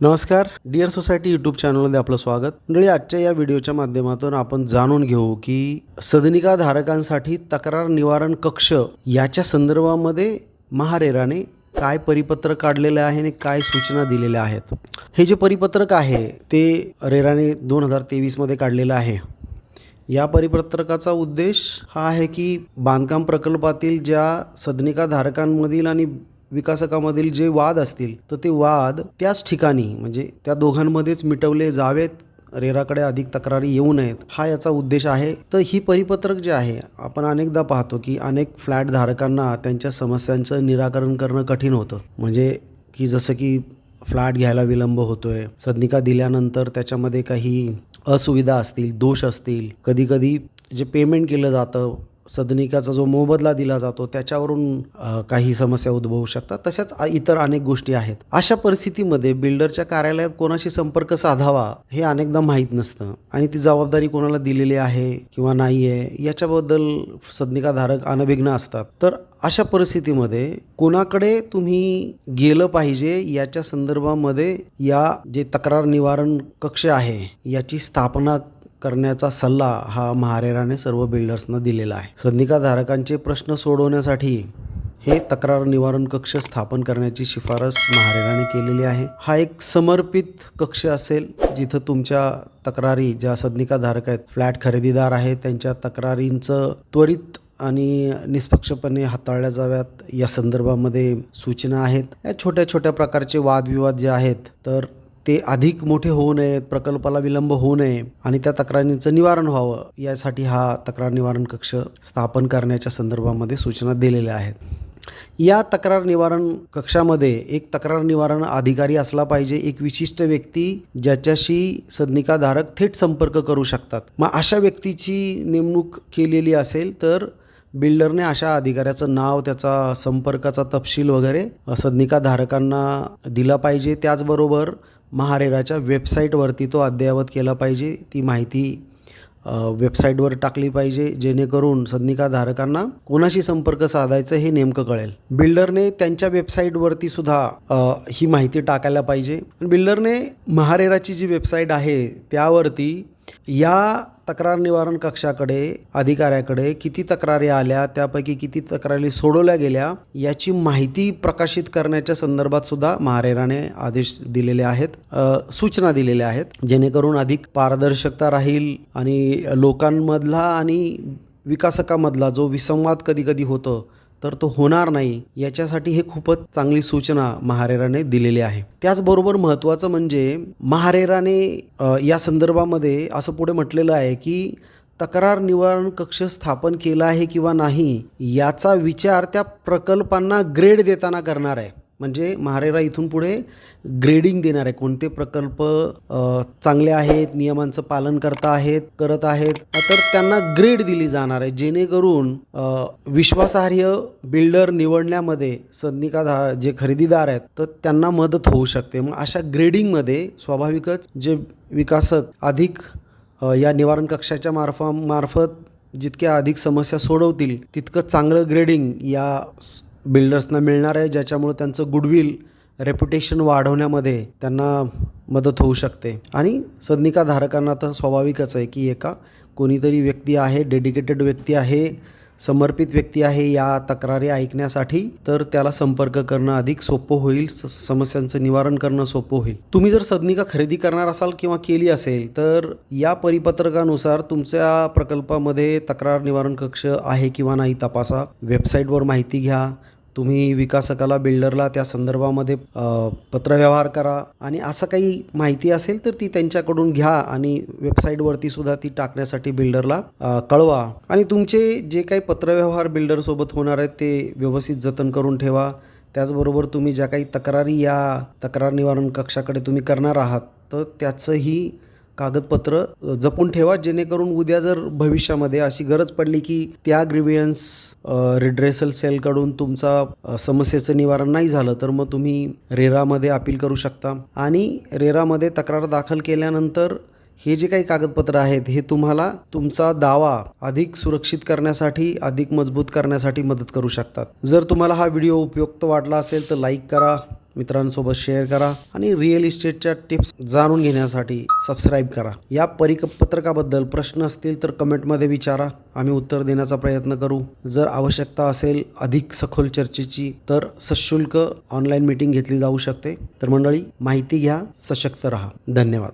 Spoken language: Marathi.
नमस्कार. डिअर सोसायटी यूट्यूब चॅनलमध्ये आपलं स्वागत. मंडळी आजच्या या व्हिडिओच्या माध्यमातून आपण जाणून घेऊ की सदनिका धारकांसाठी तक्रार निवारण कक्ष याच्या संदर्भामध्ये महारेराने काय परिपत्रक काढलेलं आहे आणि काय सूचना दिलेल्या आहेत. हे जे परिपत्रक आहे ते रेराने दोन हजार तेवीसमध्ये काढलेलं आहे. या परिपत्रकाचा उद्देश हा आहे की बांधकाम प्रकल्पातील ज्या सदनिका धारकांमधील आणि विकासकामधील जे वाद असतील तर ते वाद त्याच ठिकाणी म्हणजे त्या दोघांमध्येच मिटवले जावेत. रेराकडे अधिक तक्रारी येऊ नयेत हा याचा उद्देश आहे. तर ही परिपत्रक जे आहे आपण अनेकदा पाहतो की अनेक फ्लॅट धारकांना त्यांच्या समस्यांचं निराकरण करणं कठीण होतं. म्हणजे की जसं की फ्लॅट घ्यायला विलंब होतोय सदनिका दिल्यानंतर त्याच्यामध्ये काही असुविधा असतील दोष असतील कधीकधी जे पेमेंट केलं जातं सदनिकाचा जो मोबदला दिला जातो त्याच्यावरून काही समस्या उद्भवू शकतात. तशाच इतर अनेक गोष्टी आहेत. अशा परिस्थितीमध्ये बिल्डरच्या कार्यालयात कोणाशी संपर्क साधावा हे अनेकदा माहीत नसतं. आणि ती जबाबदारी कोणाला दिलेली आहे किंवा नाही आहे याच्याबद्दल सदनिकाधारक अनभिज्ञ असतात. तर अशा परिस्थितीमध्ये कोणाकडे तुम्ही गेलं पाहिजे याच्या संदर्भामध्ये या जे तक्रार निवारण कक्ष आहे याची स्थापना करण्याचा सल्ला हा महारेराने सर्व बिल्डर्सना दिलेला आहे. सदनिकाधारकांचे प्रश्न सोडवण्यासाठी हे तक्रार निवारण कक्ष स्थापन करण्याची शिफारस महारेराने केलेली आहे. हा एक समर्पित कक्ष असेल जिथं तुमच्या तक्रारी ज्या सदनिकाधारक आहेत फ्लॅट खरेदीदार आहेत त्यांच्या तक्रारींचं त्वरित आणि निष्पक्षपणे हाताळल्या जाव्यात या संदर्भामध्ये सूचना आहेत. या छोट्या छोट्या प्रकारचे वादविवाद जे आहेत तर ते अधिक मोठे होऊ नयेत प्रकल्पाला विलंब होऊ नये आणि त्या तक्रारींचं निवारण व्हावं यासाठी हा तक्रार निवारण कक्ष स्थापन करण्याच्या संदर्भामध्ये सूचना दिलेल्या आहेत. या तक्रार निवारण कक्षामध्ये एक तक्रार निवारण अधिकारी असला पाहिजे एक विशिष्ट व्यक्ती ज्याच्याशी सदनिकाधारक थेट संपर्क करू शकतात. मग अशा व्यक्तीची नेमणूक केलेली असेल तर बिल्डरने अशा अधिकाऱ्याचं नाव त्याचा संपर्काचा तपशील वगैरे सदनिकाधारकांना दिला पाहिजे. त्याचबरोबर महारेराच्या वेबसाईटवरती तो अद्ययावत केला पाहिजे. ती माहिती वेबसाईटवर टाकली पाहिजे जेणेकरून सदनिकाधारकांना कोणाशी संपर्क साधायचं हे नेमकं कळेल. बिल्डरने त्यांच्या वेबसाईटवरती सुद्धा ही माहिती टाकायला पाहिजे. बिल्डरने महारेराची जी वेबसाईट आहे त्यावरती या तक्रार निवारण कक्षाकडे अधिकाऱ्याकडे किती तक्रारी आल्या त्यापैकी किती तक्रारी सोडवल्या गेल्या याची माहिती प्रकाशित करण्याच्या संदर्भात सुद्धा महारेराने आदेश दिलेले आहेत सूचना दिलेल्या आहेत. जेणेकरून अधिक पारदर्शकता राहील आणि लोकांमधला आणि विकासकामधला जो विसंवाद कधी कधी होतो तर तो होणार नाही याच्यासाठी हे खूपच चांगली सूचना महारेराने दिलेली आहे. त्याचबरोबर महत्त्वाचं म्हणजे महारेराने या संदर्भामध्ये असं पुढे म्हटलेलं आहे की तक्रार निवारण कक्ष स्थापन केला आहे किंवा नाही याचा विचार त्या प्रकल्पांना ग्रेड देताना करणार आहे. म्हणजे महारेरा इथून पुढे ग्रेडिंग देणार आहे कोणते प्रकल्प चांगले आहेत नियमांचं पालन करता आहेत करत आहेत तर त्यांना ग्रेड दिली जाणार आहे. जेणेकरून विश्वासार्ह बिल्डर निवडण्यामध्ये सदनिकाधार जे खरेदीदार आहेत तर त्यांना मदत होऊ शकते. मग अशा ग्रेडिंगमध्ये स्वाभाविकच जे विकासक अधिक या निवारण कक्षाच्या मार्फा मार्फत जितक्या अधिक समस्या सोडवतील तितकं चांगलं ग्रेडिंग या बिल्डर्सना मिळणार आहे ज्याच्यामुळे त्यांचं गुडविल रेप्युटेशन वाढवण्यामध्ये त्यांना मदत होऊ शकते. आणि सदनिकाधारकांना तर स्वाभाविकच आहे की एका कोणीतरी व्यक्ती आहे डेडिकेटेड व्यक्ती आहे समर्पित व्यक्ती आहे या तक्रारी ऐकण्यासाठी तर त्याला संपर्क करणं अधिक सोपं होईल स- समस्यांचं निवारण करणं सोपं होईल. तुम्ही जर सदनिका खरेदी करणार असाल किंवा केली असेल तर या परिपत्रकानुसार तुमच्या प्रकल्पामध्ये तक्रार निवारण कक्ष आहे किंवा नाही तपासा. वेबसाईटवर माहिती घ्या. तुम्ही विकासकाला बिल्डरला त्या संदर्भामध्ये पत्रव्यवहार करा आणि असं काही माहिती असेल तर ती त्यांच्याकडून घ्या आणि वेबसाईटवरती सुद्धा ती टाकण्यासाठी बिल्डरला कळवा. आणि तुमचे जे काही पत्रव्यवहार बिल्डरसोबत होणार आहेत ते व्यवस्थित जतन करून ठेवा. त्याचबरोबर तुम्ही ज्या काही तक्रारी या तक्रार निवारण कक्षाकडे तुम्ही करणार आहात तर त्याचंही कागदपत्र जपून ठेवा जेणेकरून उद्या जर भविष्यामध्ये अशी गरज पडली की त्या ग्रिव्हियन्स रिड्रेसल सेलकडून तुमचा समस्येचं निवारण नाही झालं तर मग तुम्ही रेरामध्ये अपील करू शकता. आणि रेरामध्ये तक्रार दाखल केल्यानंतर हे जे काही कागदपत्र आहेत हे तुम्हाला तुमचा दावा अधिक सुरक्षित करण्यासाठी अधिक मजबूत करण्यासाठी मदत करू शकतात. जर तुम्हाला हा व्हिडिओ उपयुक्त वाटला असेल तर लाईक करा. मित्रांसोबत शेअर करा आणि रिअल इस्टेटच्या टिप्स जाणून घेण्यासाठी सबस्क्राईब करा. या परिपत्रकाबद्दल प्रश्न असतील तर कमेंटमध्ये विचारा. आम्ही उत्तर देण्याचा प्रयत्न करू. जर आवश्यकता असेल अधिक सखोल चर्चेची तर सशुल्क ऑनलाईन मीटिंग घेतली जाऊ शकते. तर मंडळी माहिती घ्या सशक्त रहा. धन्यवाद.